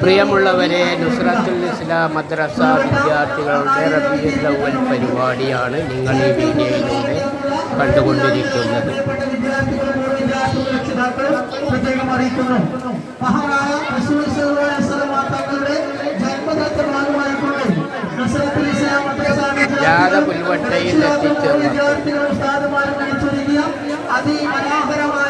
പ്രിയമുള്ളവരെ നുസ്രത്തുൽ ഇസ്ലാം മദ്രസ വിദ്യാർത്ഥികളുടെ റബിയുൽ അവൽ പരിപാടിയാണ് നിങ്ങൾ ഈ വീഡിയോയിലൂടെ കണ്ടുകൊണ്ടിരിക്കുന്നത്. ജാത പുൽവട്ടയിൽ അറിയിക്കുന്നു മഹാനായ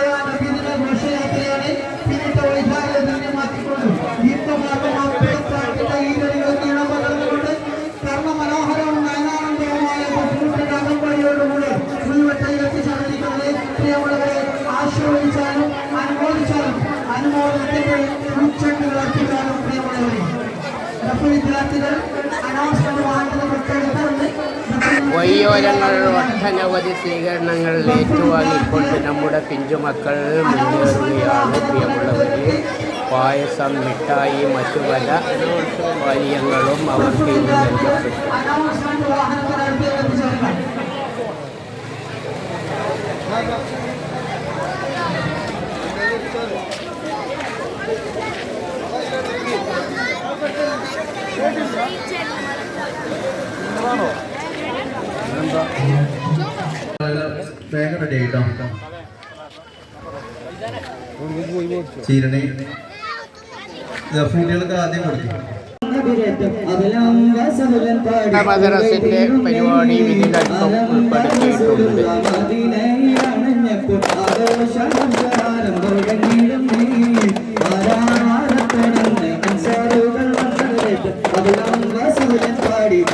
വിദ്യാർത്ഥികൾ വഴിയോരങ്ങൾ ഒട്ടനവധി സ്വീകരണങ്ങൾ ഏറ്റുവാങ്ങിക്കൊണ്ട് നമ്മുടെ പിഞ്ചുമക്കൾ മുന്നേറുകയാണ്. പ്രിയമുള്ളവരെ പായസം മിഠായി മറ്റു പല പാനീയങ്ങളും അവർക്ക് ഇന്ന് നൽകപ്പെട്ടു. വേഗം റെഡി ആയിട്ടോ? ചീരണി. ഫുഡികൾക്ക് ആദ്യം കൊടുക്കും. മദ്രസിന്റെ പരിപാടി ഇതിലൽപ്പം ഉൾപ്പെടുത്തിയിട്ടുണ്ട്.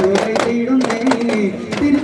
സിദ്ധിക്കയും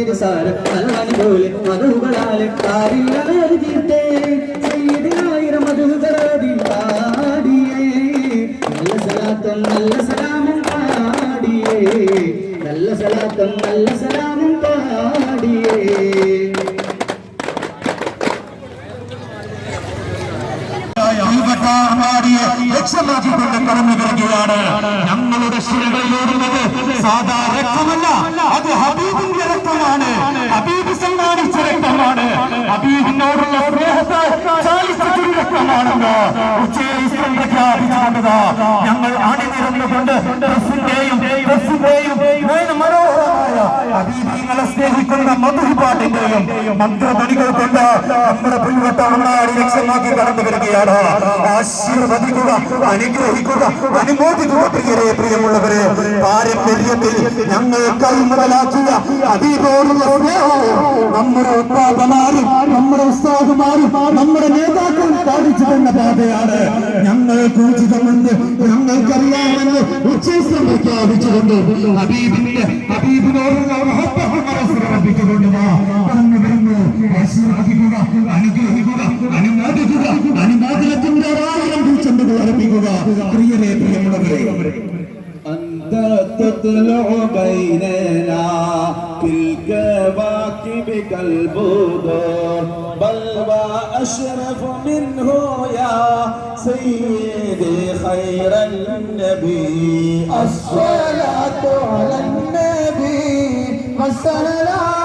ദീനി പൊന്തിരിസാരം നല്ലവൻ പോലെ മധുകളാലെ കാരില്ലാതെ തീർത്തേ സയ്യിദിനായിരം മധുകരാതി പാടിയേ നല്ല സലാത്തും നല്ല സലാമും പാടിയേ നല്ല സലാത്തും നല്ല സലാമും പാടിയേ അങ്ങാടിയെ ലക്ഷ്യമാക്കിക്കൊണ്ട് കടന്നു വരികയാണ്. ഞങ്ങളുടെ ശിരകളിലോടുന്നത് സാധാ രക്തമല്ല അത് ഹബീബിന്റെ രക്തമാണ്. ഹബീബ് സമ്മാനിച്ച രക്തമാണ്. ഹബീബിനോടുള്ള സ്നേഹത്തെ ചാലിച്ചൊരു രക്തമാണെന്ന് ഉച്ചേശ്വരം പ്രഖ്യാപിച്ചുകൊണ്ടത് ഞങ്ങൾ അണിനിരന്നുകൊണ്ട് ഡ്രസ്സിന്റെയും ഡ്രസ്സിന്റെയും സ്നേഹിക്കുന്ന മധുപാട്ടിന്റെയും മന്ത്രധ്വനികൾ കൊണ്ട് നമ്മുടെ പുൽവട്ട അങ്ങാടി ലക്ഷ്യമാക്കി കടന്നു വരികയാണ്. ആശീർവദിക്കുക അനുഗ്രഹിക്കുക അനുമോദിക്കുക പ്രിയരെ പ്രിയമുള്ളവരെ. പാരമ്പര്യത്തിൽ ഞങ്ങൾ കൈമുതലാക്കിയ അതീതോടുള്ള സ്നേഹവും നമ്മുടെ ഉപ്പാദമാരും നമ്മുടെ ഉസ്താദുമാരും നമ്മുടെ നേതാക്കളും കാണിച്ചു ഞങ്ങൾ കൂച്ചിതമെന്ന് ഞങ്ങൾക്കറിയാമെന്ന് ഉച്ചം പ്രഖ്യാപിച്ചുകൊണ്ട് ഹബീബിന്റെ ഹബീബിനോടുള്ള അനുഗ്രഹിക്കുക അനുമോദിക്കുക അനുമോദനത്തിന്റെ ഒരായിരം പൂച്ചെണ്ടുകൾ അർപ്പിക്കുക. تطلع بيننا في الكواكب كالبدر بل وأشرف منه يا سيدي خير النبي الصلاة على النبي والسلام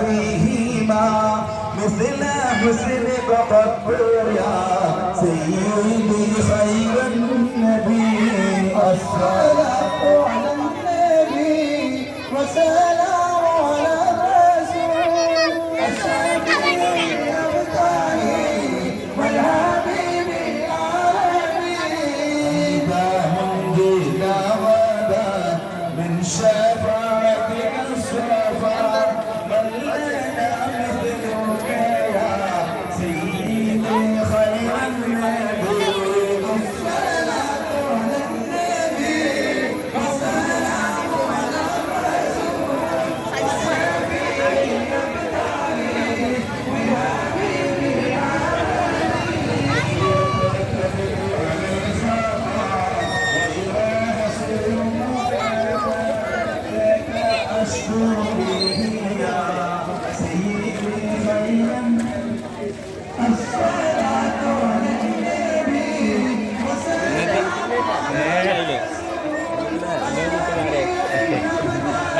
فيهما مثل حسنك قد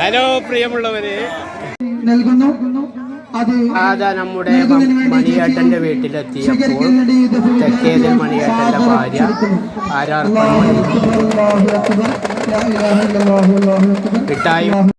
ഹലോ പ്രിയമുള്ളവരെ. നൽകുന്നു. അത് നമ്മുടെ മണിയേട്ടന്റെ വീട്ടിലെത്തിയപ്പോൾ തെക്കേതിൽ മണിയേട്ടന്റെ ഭാര്യ ആരാർ. മിഠായി